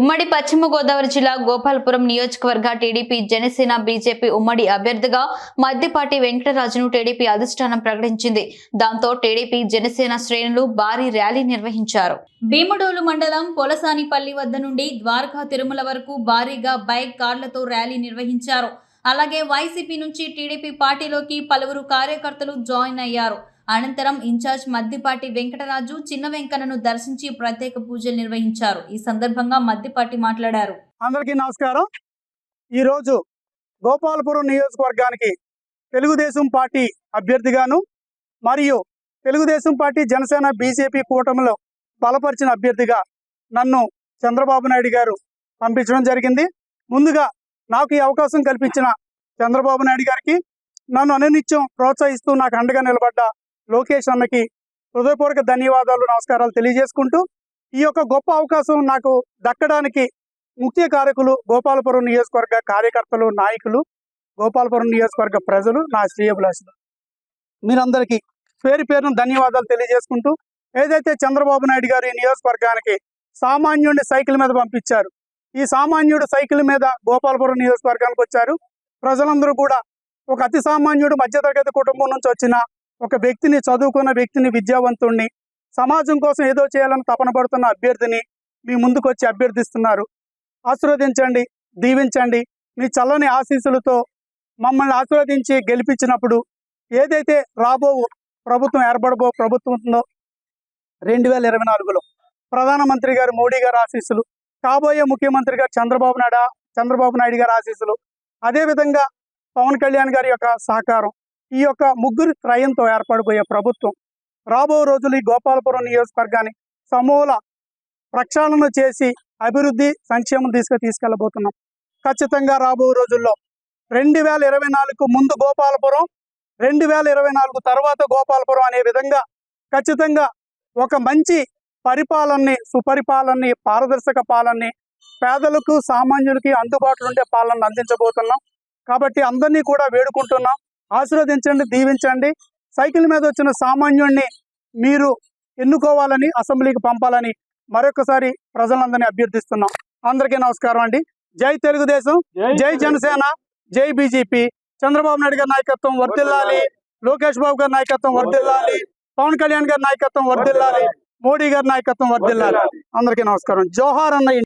ఉమ్మడి పశ్చిమ గోదావరి జిల్లా గోపాలపురం నియోజకవర్గ టీడీపీ జనసేన బీజేపీ ఉమ్మడి అభ్యర్థిగా మద్దిపాటి వెంకటరాజును టీడీపీ అధిష్టానం ప్రకటించింది. దాంతో టీడీపీ జనసేన శ్రేణులు భారీ ర్యాలీ నిర్వహించారు. భీమడోలు మండలం పొలసానిపల్లి వద్ద నుండి ద్వారకా తిరుమల వరకు భారీగా బైక్ కార్లతో ర్యాలీ నిర్వహించారు. అలాగే వైసీపీ నుంచి టీడీపీ పార్టీలోకి పలువురు కార్యకర్తలు జాయిన్ అయ్యారు. అనంతరం ఇన్ఛార్జ్ మద్దిపాటి వెంకటరాజు చిన్న వెంకన్నను దర్శించి ప్రత్యేక పూజలు నిర్వహించారు. ఈ సందర్భంగా మద్దిపాటి మాట్లాడారు. అందరికీ నమస్కారం. ఈరోజు గోపాలపురం నియోజకవర్గానికి తెలుగుదేశం పార్టీ అభ్యర్థిగాను మరియు తెలుగుదేశం పార్టీ జనసేన బీజేపీ కూటమిలో బలపరిచిన అభ్యర్థిగా నన్ను చంద్రబాబు నాయుడు గారు పంపించడం జరిగింది. ముందుగా నాకు ఈ అవకాశం కల్పించిన చంద్రబాబు నాయుడు గారికి నన్ను అనునిత్యం ప్రోత్సహిస్తూ నాకు అండగా నిలబడ్డ లోకేష్ అన్నకి హృదయపూర్వక ధన్యవాదాలు నమస్కారాలు తెలియజేసుకుంటూ ఈ యొక్క గొప్ప అవకాశం నాకు దక్కడానికి ముఖ్య కారకులు గోపాలపురం నియోజకవర్గ కార్యకర్తలు నాయకులు గోపాలపురం నియోజకవర్గ ప్రజలు నా శ్రేయభిలాషులు. మీరందరికీ పేరు పేరును ధన్యవాదాలు తెలియజేసుకుంటూ ఏదైతే చంద్రబాబు నాయుడు గారు ఈ నియోజకవర్గానికి సామాన్యుడిని సైకిల్ మీద పంపించారు ఈ సామాన్యుడు సైకిల్ మీద గోపాలపురం నియోజకవర్గానికి వచ్చారు. ప్రజలందరూ కూడా ఒక అతి సామాన్యుడు మధ్యతరగతి కుటుంబం నుంచి వచ్చిన ఒక వ్యక్తిని చదువుకున్న వ్యక్తిని విద్యావంతుణ్ణి సమాజం కోసం ఏదో చేయాలని తపన పడుతున్న అభ్యర్థిని మీ ముందుకొచ్చి అభ్యర్థిస్తున్నారు. ఆశీర్వదించండి దీవించండి. మీ చల్లని ఆశీస్సులతో మమ్మల్ని ఆశీర్వదించి గెలిపించినప్పుడు ఏదైతే రాబో ప్రభుత్వం ఏర్పడబో ప్రభుత్వం ఉందో రెండు వేల ఇరవై నాలుగులో ప్రధానమంత్రి గారు మోడీ గారు ఆశీస్సులు కాబోయే ముఖ్యమంత్రి గారు చంద్రబాబు నాయుడు చంద్రబాబు నాయుడు గారి ఆశీస్సులు. అదేవిధంగా పవన్ కళ్యాణ్ గారి యొక్క సహకారం ఈ యొక్క ముగ్గురు త్రయంతో ఏర్పడిపోయే ప్రభుత్వం. రాబో రోజులు ఈ గోపాలపురం నియోజకవర్గాన్ని సమూల ప్రక్షాళన చేసి అభివృద్ధి సంక్షేమం తీసుకు తీసుకెళ్ళబోతున్నాం. ఖచ్చితంగా రాబో రోజుల్లో రెండు వేల ఇరవై నాలుగు ముందు గోపాలపురం రెండు వేల ఇరవై నాలుగు తర్వాత గోపాలపురం అనే విధంగా ఖచ్చితంగా ఒక మంచి పరిపాలనని సుపరిపాలనని పారదర్శక పాలనని పేదలకు సామాన్యులకి అందుబాటులో ఉండే పాలనను అందించబోతున్నాం. కాబట్టి అందరినీ కూడా వేడుకుంటున్నాం. ఆశీర్వదించండి దీవించండి. సైకిల్ మీద వచ్చిన సామాన్యుడిని మీరు ఎన్నుకోవాలని అసెంబ్లీకి పంపాలని మరొకసారి ప్రజలందరినీ అభ్యర్థిస్తున్నాం. అందరికీ నమస్కారం అండి. జై తెలుగుదేశం జై జనసేన జై బీజేపీ. చంద్రబాబు నాయుడు గారి నాయకత్వం వర్దిల్లాలి. లోకేష్ బాబు గారి నాయకత్వం వర్దిల్లాలి. పవన్ కళ్యాణ్ గారి నాయకత్వం వర్దిల్లాలి. మోడీ గారి నాయకత్వం వర్దిల్లాలి అందరికీ నమస్కారం. జోహార్ అన్న